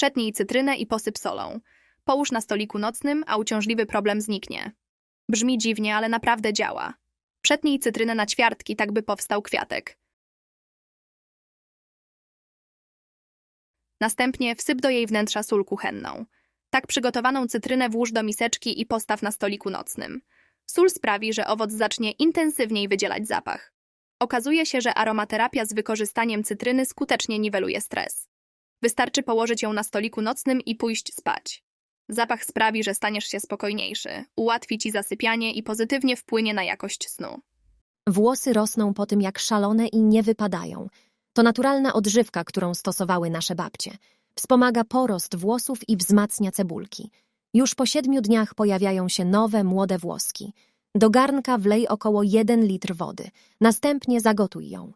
Przetnij cytrynę i posyp solą. Połóż na stoliku nocnym, a uciążliwy problem zniknie. Brzmi dziwnie, ale naprawdę działa. Przetnij cytrynę na ćwiartki, tak by powstał kwiatek. Następnie wsyp do jej wnętrza sól kuchenną. Tak przygotowaną cytrynę włóż do miseczki i postaw na stoliku nocnym. Sól sprawi, że owoc zacznie intensywniej wydzielać zapach. Okazuje się, że aromaterapia z wykorzystaniem cytryny skutecznie niweluje stres. Wystarczy położyć ją na stoliku nocnym i pójść spać. Zapach sprawi, że staniesz się spokojniejszy, ułatwi ci zasypianie i pozytywnie wpłynie na jakość snu. Włosy rosną po tym jak szalone i nie wypadają. To naturalna odżywka, którą stosowały nasze babcie. Wspomaga porost włosów i wzmacnia cebulki. Już po siedmiu dniach pojawiają się nowe, młode włoski. Do garnka wlej około 1 litr wody. Następnie zagotuj ją.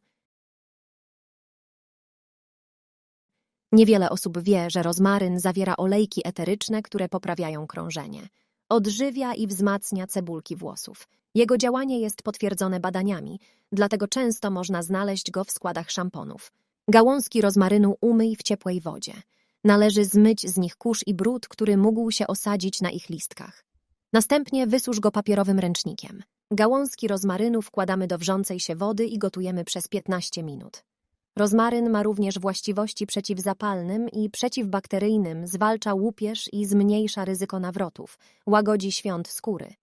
Niewiele osób wie, że rozmaryn zawiera olejki eteryczne, które poprawiają krążenie. Odżywia i wzmacnia cebulki włosów. Jego działanie jest potwierdzone badaniami, dlatego często można znaleźć go w składach szamponów. Gałązki rozmarynu umyj w ciepłej wodzie. Należy zmyć z nich kurz i brud, który mógł się osadzić na ich listkach. Następnie wysusz go papierowym ręcznikiem. Gałązki rozmarynu wkładamy do wrzącej się wody i gotujemy przez 15 minut. Rozmaryn ma również właściwości przeciwzapalnym i przeciwbakteryjnym, zwalcza łupież i zmniejsza ryzyko nawrotów, łagodzi świąt skóry.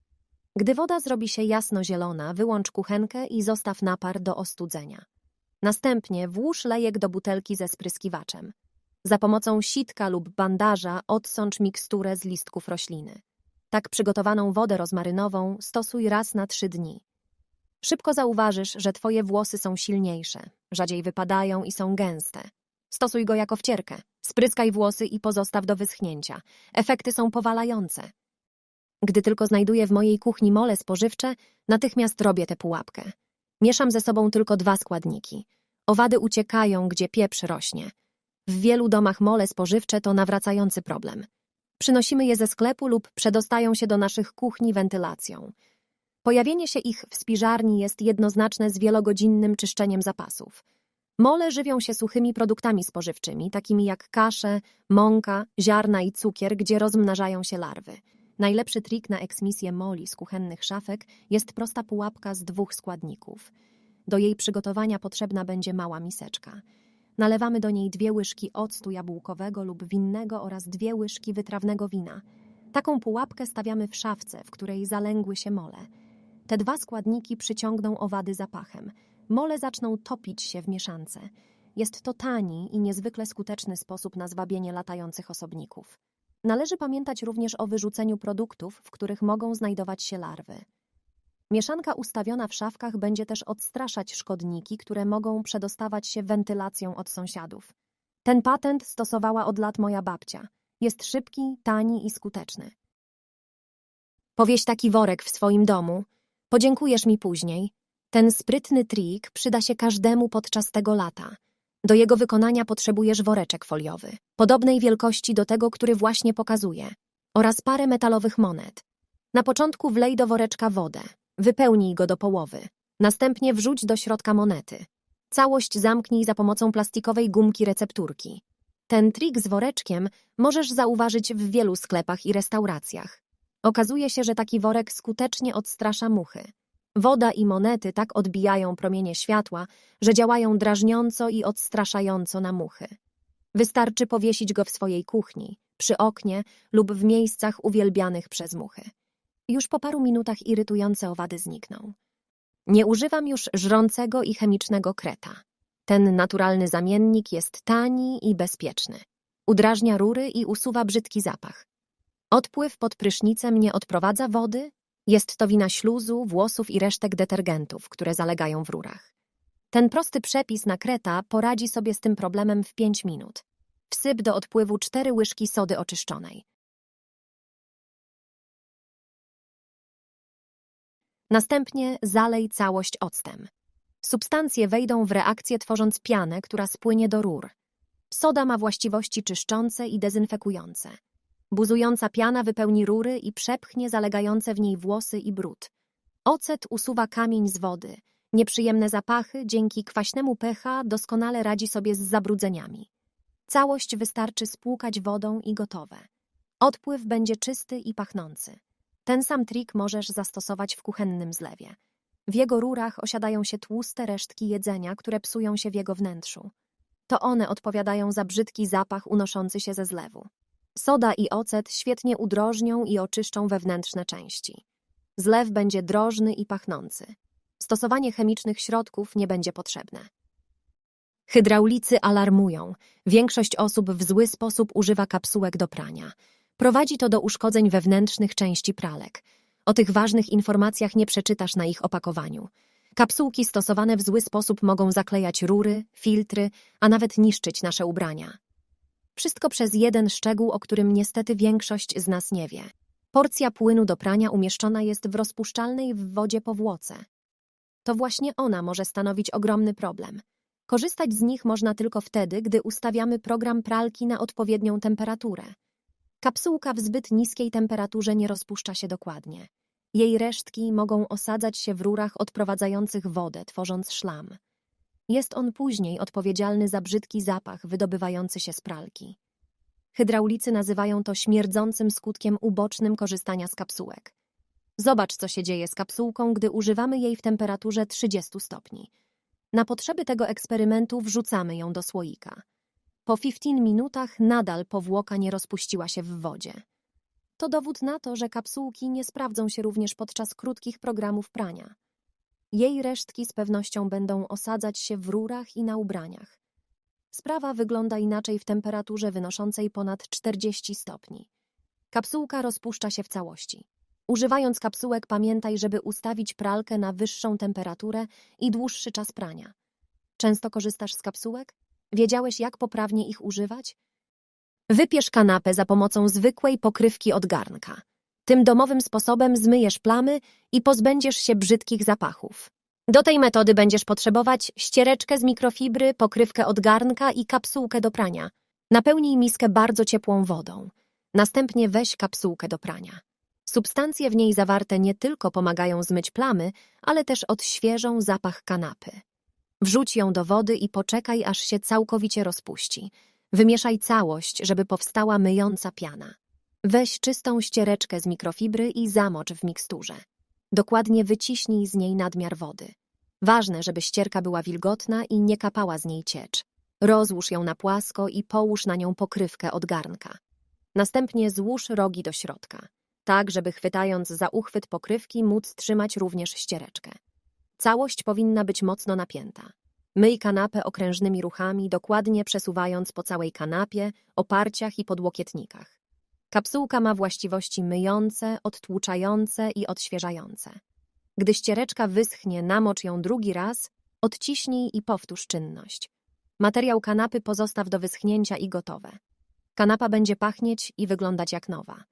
Gdy woda zrobi się jasno-zielona, wyłącz kuchenkę i zostaw napar do ostudzenia. Następnie włóż lejek do butelki ze spryskiwaczem. Za pomocą sitka lub bandaża odsącz miksturę z listków rośliny. Tak przygotowaną wodę rozmarynową stosuj raz na trzy dni. Szybko zauważysz, że twoje włosy są silniejsze, rzadziej wypadają i są gęste. Stosuj go jako wcierkę. Spryskaj włosy i pozostaw do wyschnięcia. Efekty są powalające. Gdy tylko znajduję w mojej kuchni mole spożywcze, natychmiast robię tę pułapkę. Mieszam ze sobą tylko dwa składniki. Owady uciekają, gdzie pieprz rośnie. W wielu domach mole spożywcze to nawracający problem. Przynosimy je ze sklepu lub przedostają się do naszych kuchni wentylacją. Pojawienie się ich w spiżarni jest jednoznaczne z wielogodzinnym czyszczeniem zapasów. Mole żywią się suchymi produktami spożywczymi, takimi jak kasze, mąka, ziarna i cukier, gdzie rozmnażają się larwy. Najlepszy trik na eksmisję moli z kuchennych szafek jest prosta pułapka z dwóch składników. Do jej przygotowania potrzebna będzie mała miseczka. Nalewamy do niej dwie łyżki octu jabłkowego lub winnego oraz dwie łyżki wytrawnego wina. Taką pułapkę stawiamy w szafce, w której zalęgły się mole. Te dwa składniki przyciągną owady zapachem. Mole zaczną topić się w mieszance. Jest to tani i niezwykle skuteczny sposób na zwabienie latających osobników. Należy pamiętać również o wyrzuceniu produktów, w których mogą znajdować się larwy. Mieszanka ustawiona w szafkach będzie też odstraszać szkodniki, które mogą przedostawać się wentylacją od sąsiadów. Ten patent stosowała od lat moja babcia. Jest szybki, tani i skuteczny. Powieś taki worek w swoim domu. Podziękujesz mi później. Ten sprytny trik przyda się każdemu podczas tego lata. Do jego wykonania potrzebujesz woreczek foliowy, podobnej wielkości do tego, który właśnie pokazuję, oraz parę metalowych monet. Na początku wlej do woreczka wodę, wypełnij go do połowy, następnie wrzuć do środka monety. Całość zamknij za pomocą plastikowej gumki recepturki. Ten trik z woreczkiem możesz zauważyć w wielu sklepach i restauracjach. Okazuje się, że taki worek skutecznie odstrasza muchy. Woda i monety tak odbijają promienie światła, że działają drażniąco i odstraszająco na muchy. Wystarczy powiesić go w swojej kuchni, przy oknie lub w miejscach uwielbianych przez muchy. Już po paru minutach irytujące owady znikną. Nie używam już żrącego i chemicznego kreta. Ten naturalny zamiennik jest tani i bezpieczny. Udrażnia rury i usuwa brzydki zapach. Odpływ pod prysznicem nie odprowadza wody, jest to wina śluzu, włosów i resztek detergentów, które zalegają w rurach. Ten prosty przepis na kreta poradzi sobie z tym problemem w 5 minut. Wsyp do odpływu 4 łyżki sody oczyszczonej. Następnie zalej całość octem. Substancje wejdą w reakcję tworząc pianę, która spłynie do rur. Soda ma właściwości czyszczące i dezynfekujące. Buzująca piana wypełni rury i przepchnie zalegające w niej włosy i brud. Ocet usuwa kamień z wody. Nieprzyjemne zapachy dzięki kwaśnemu pH doskonale radzi sobie z zabrudzeniami. Całość wystarczy spłukać wodą i gotowe. Odpływ będzie czysty i pachnący. Ten sam trik możesz zastosować w kuchennym zlewie. W jego rurach osiadają się tłuste resztki jedzenia, które psują się w jego wnętrzu. To one odpowiadają za brzydki zapach unoszący się ze zlewu. Soda i ocet świetnie udrożnią i oczyszczą wewnętrzne części. Zlew będzie drożny i pachnący. Stosowanie chemicznych środków nie będzie potrzebne. Hydraulicy alarmują. Większość osób w zły sposób używa kapsułek do prania. Prowadzi to do uszkodzeń wewnętrznych części pralek. O tych ważnych informacjach nie przeczytasz na ich opakowaniu. Kapsułki stosowane w zły sposób mogą zaklejać rury, filtry, a nawet niszczyć nasze ubrania. Wszystko przez jeden szczegół, o którym niestety większość z nas nie wie. Porcja płynu do prania umieszczona jest w rozpuszczalnej w wodzie powłoce. To właśnie ona może stanowić ogromny problem. Korzystać z nich można tylko wtedy, gdy ustawiamy program pralki na odpowiednią temperaturę. Kapsułka w zbyt niskiej temperaturze nie rozpuszcza się dokładnie. Jej resztki mogą osadzać się w rurach odprowadzających wodę, tworząc szlam. Jest on później odpowiedzialny za brzydki zapach wydobywający się z pralki. Hydraulicy nazywają to śmierdzącym skutkiem ubocznym korzystania z kapsułek. Zobacz, co się dzieje z kapsułką, gdy używamy jej w temperaturze 30 stopni. Na potrzeby tego eksperymentu wrzucamy ją do słoika. Po 15 minutach nadal powłoka nie rozpuściła się w wodzie. To dowód na to, że kapsułki nie sprawdzą się również podczas krótkich programów prania. Jej resztki z pewnością będą osadzać się w rurach i na ubraniach. Sprawa wygląda inaczej w temperaturze wynoszącej ponad 40 stopni. Kapsułka rozpuszcza się w całości. Używając kapsułek pamiętaj, żeby ustawić pralkę na wyższą temperaturę i dłuższy czas prania. Często korzystasz z kapsułek? Wiedziałeś, jak poprawnie ich używać? Wypiesz kanapę za pomocą zwykłej pokrywki od garnka. Tym domowym sposobem zmyjesz plamy i pozbędziesz się brzydkich zapachów. Do tej metody będziesz potrzebować ściereczkę z mikrofibry, pokrywkę od garnka i kapsułkę do prania. Napełnij miskę bardzo ciepłą wodą. Następnie weź kapsułkę do prania. Substancje w niej zawarte nie tylko pomagają zmyć plamy, ale też odświeżą zapach kanapy. Wrzuć ją do wody i poczekaj, aż się całkowicie rozpuści. Wymieszaj całość, żeby powstała myjąca piana. Weź czystą ściereczkę z mikrofibry i zamocz w miksturze. Dokładnie wyciśnij z niej nadmiar wody. Ważne, żeby ścierka była wilgotna i nie kapała z niej ciecz. Rozłóż ją na płasko i połóż na nią pokrywkę od garnka. Następnie złóż rogi do środka, tak żeby chwytając za uchwyt pokrywki móc trzymać również ściereczkę. Całość powinna być mocno napięta. Myj kanapę okrężnymi ruchami, dokładnie przesuwając po całej kanapie, oparciach i podłokietnikach. Kapsułka ma właściwości myjące, odtłuczające i odświeżające. Gdy ściereczka wyschnie, namocz ją drugi raz, odciśnij i powtórz czynność. Materiał kanapy pozostaw do wyschnięcia i gotowe. Kanapa będzie pachnieć i wyglądać jak nowa.